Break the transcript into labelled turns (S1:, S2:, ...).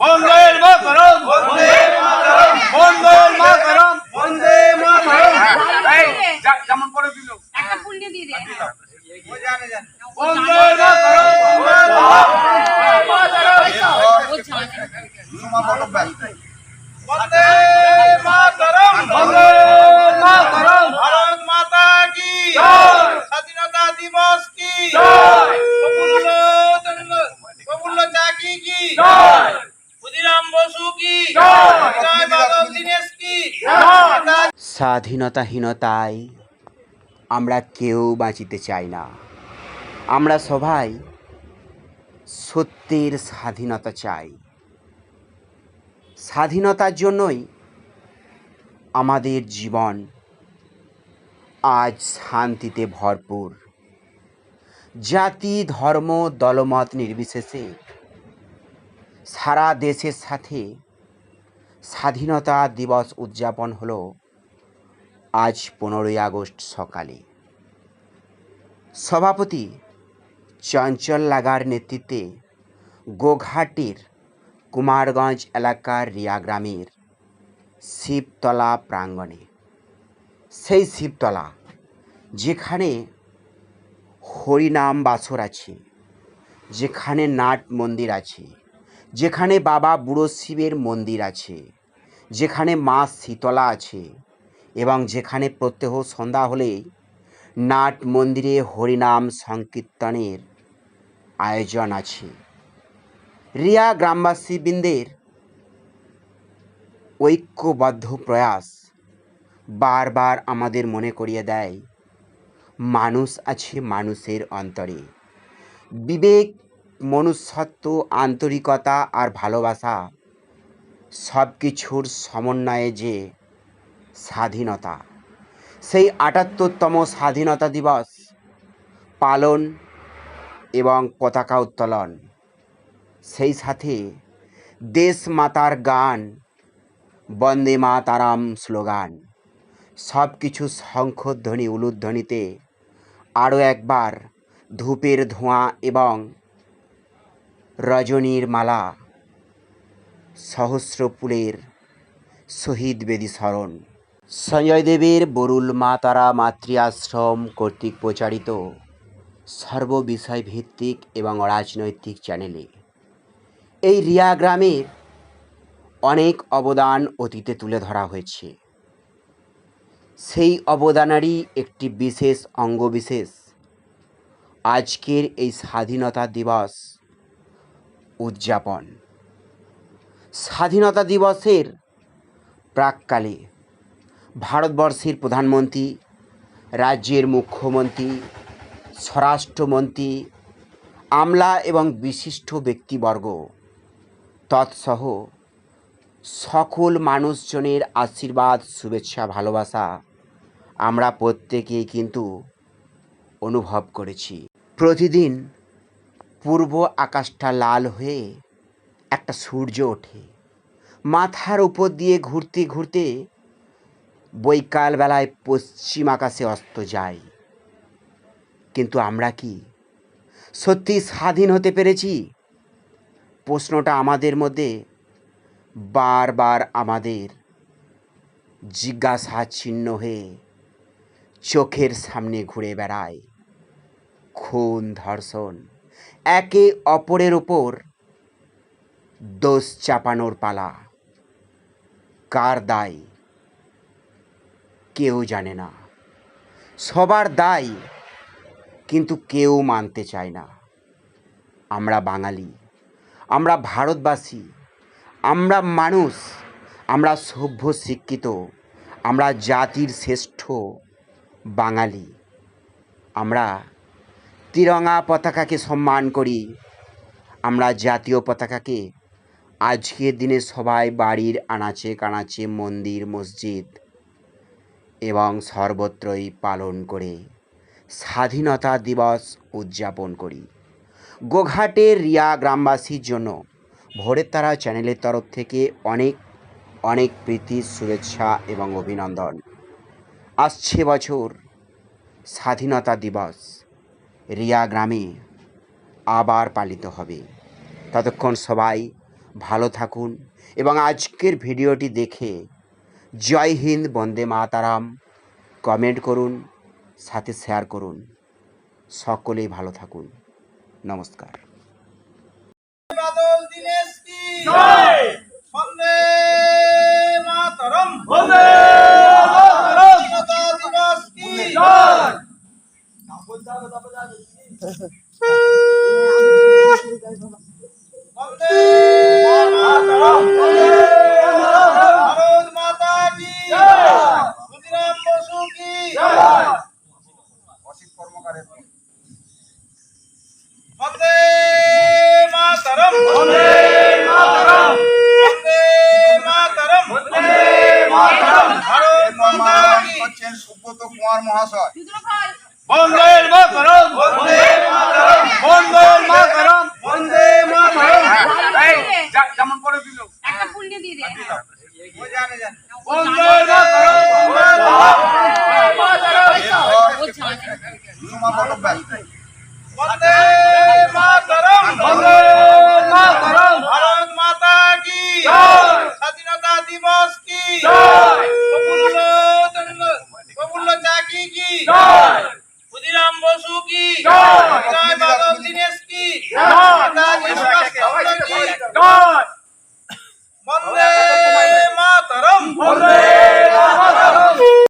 S1: বন্দে মাতরম বন্দে মাতরম বন্দে মাতরম বন্দে মাতরম এই যা- যেমন করে দিল
S2: একটা ফুল নিয়ে দিয়ে দে
S1: বন্দে মাতরম বন্দে মাতরম
S2: ও জানে
S1: বন্দে মাতরম বন্দে মাতরম ভারত মাতা কি
S3: জয়।
S1: স্বাধীনতা দিবস কি
S3: জয়।
S1: প্রফুল্ল চন্দ্র- প্রফুল্ল চাকি কি
S3: জয়।
S1: ক্ষুদিরাম বসু কি
S3: জয়।
S1: বিনয় বাদল দীনেশ কি
S3: জয়।
S1: নেতাজি
S4: স্বাধীনতাহীনতায় আমরা কেউ বাঁচিতে চাই না। আমরা সবাই সত্যের স্বাধীনতা চাই। স্বাধীনতার জন্যই আমাদের জীবন আজ শান্তিতে ভরপুর। জাতি, ধর্ম, দলমত নির্বিশেষে সারা দেশের সাথে স্বাধীনতা দিবস উদযাপন হলো আজ পনেরোই আগস্ট সকালে। সভাপতি চঞ্চল লাগার নেতৃত্বে গোঘাটের কুমারগঞ্জ এলাকার রিয়া গ্রামের শিবতলা প্রাঙ্গণে। সেই শিবতলা যেখানে হরিনাম বাসর আছে, যেখানে নাট মন্দির আছে, যেখানে বাবা বুড়ো শিবের মন্দির আছে, যেখানে মা শীতলা আছে এবং যেখানে প্রত্যহ সন্ধ্যা হলেই নাট মন্দিরে হরিনাম সংকীর্তনের আয়োজন আছে। রিয়া গ্রামবাসী বৃন্দের ঐক্যবদ্ধ প্রয়াস বারবার আমাদের মনে করিয়ে দেয়, মানুষ আছে মানুষের অন্তরে। বিবেক, মনুষ্যত্ব, আন্তরিকতা আর ভালোবাসা সব কিছুর সমন্বয়ে যে স্বাধীনতা। সেই আটাত্তরতম স্বাধীনতা দিবস পালন এবং পতাকা উত্তোলন। সেই সাথে দেশ মাতার গান, বন্দে মাতারাম স্লোগান সব কিছু শঙ্খধ্বনি উলুধ্বনিতে আরও একবার ধূপের ধোঁয়া এবং রজনীর মালা, সহস্র ফুলের শহীদ বেদী স্মরণ। সঞ্জয় দেবের বরুল মা তারা মাতৃ আশ্রম কর্তৃক প্রচারিত সর্ববিষয় ভিত্তিক এবং রাজনৈতিক চ্যানেলে। এই রিয়া গ্রামের অনেক অবদান অতীতে তুলে ধরা হয়েছে। সেই অবদানেরই একটি বিশেষ অঙ্গবিশেষ আজকের এই স্বাধীনতা দিবস উদযাপন। স্বাধীনতা দিবসের প্রাককালে ভারতবর্ষের প্রধানমন্ত্রী, রাজ্যের মুখ্যমন্ত্রী, স্বরাষ্ট্রমন্ত্রী, আমলা এবং বিশিষ্ট ব্যক্তিবর্গ। তৎসহ সকল মানুষজনের আশীর্বাদ, শুভেচ্ছা, ভালোবাসা আমরা প্রত্যেকেই কিন্তু অনুভব করেছি। প্রতিদিন পূর্ব আকাশটা লাল হয়ে একটা সূর্য ওঠে। মাথার উপর দিয়ে ঘুরতে ঘুরতে বৈকালবেলায় পশ্চিম আকাশে অস্ত যায় কিন্তু আমরা কি সত্যি স্বাধীন হতে পেরেছি? প্রশ্নটা আমাদের মধ্যে বারবার আমাদের জিজ্ঞাসা চিহ্ন হয়ে চোখের সামনে ঘুরে বেড়ায়। খুন, ধর্ষণ, একে অপরের ওপর দোষ চাপানোর পালা। কার দায়? কেউ জানে না। সবার দায় কিন্তু কেউ মানতে চায় না। আমরা বাঙালি, আমরা ভারতবাসী, আমরা মানুষ, আমরা সভ্য শিক্ষিত আমরা জাতির শ্রেষ্ঠ বাঙালি। আমরা তিরঙা পতাকাকে সম্মান করি, আমরা জাতীয় পতাকাকে। আজকের দিনে সবাই বাড়ির আনাচে কানাচে মন্দির, মসজিদ এবং সর্বত্রই পালন করে। স্বাধীনতা দিবস উদযাপন করি। গোঘাটের রিয়া গ্রামবাসীর জন্য ভোরের তারা চ্যানেলের তরফ থেকে অনেক অনেক প্রীতি, শুভেচ্ছা এবং অভিনন্দন। আসছে বছর স্বাধীনতা দিবস। রিয়া গ্রামে আবার পালিত হবে। ততক্ষণ সবাই ভালো থাকুন এবং আজকের ভিডিওটি দেখে জয় হিন্দ বন্দে মাতারাম। কমেন্ট করুন সাথে শেয়ার করুন। সকলেই ভালো থাকুন। নমস্কার।
S1: Thank.
S3: যেমন
S1: করে দিল।
S3: একটা ফুল
S1: দিয়ে দে। বন্দে
S3: মাতরম
S1: বন্দে মাতরম ভারত মাতা কি?
S3: জয়।
S1: স্বাধীনতা দিবস কি
S3: জয় প্রফুল্ল
S1: প্রফুল্ল চাকি কি
S3: জয়
S1: ক্ষুদিরাম বসু কি জয়
S2: বিনয়
S1: বাদল দীনেশ কি? জয়।
S2: নেতাজি সুভাষ নয়
S1: বন্দে মাতরম
S3: বন্দে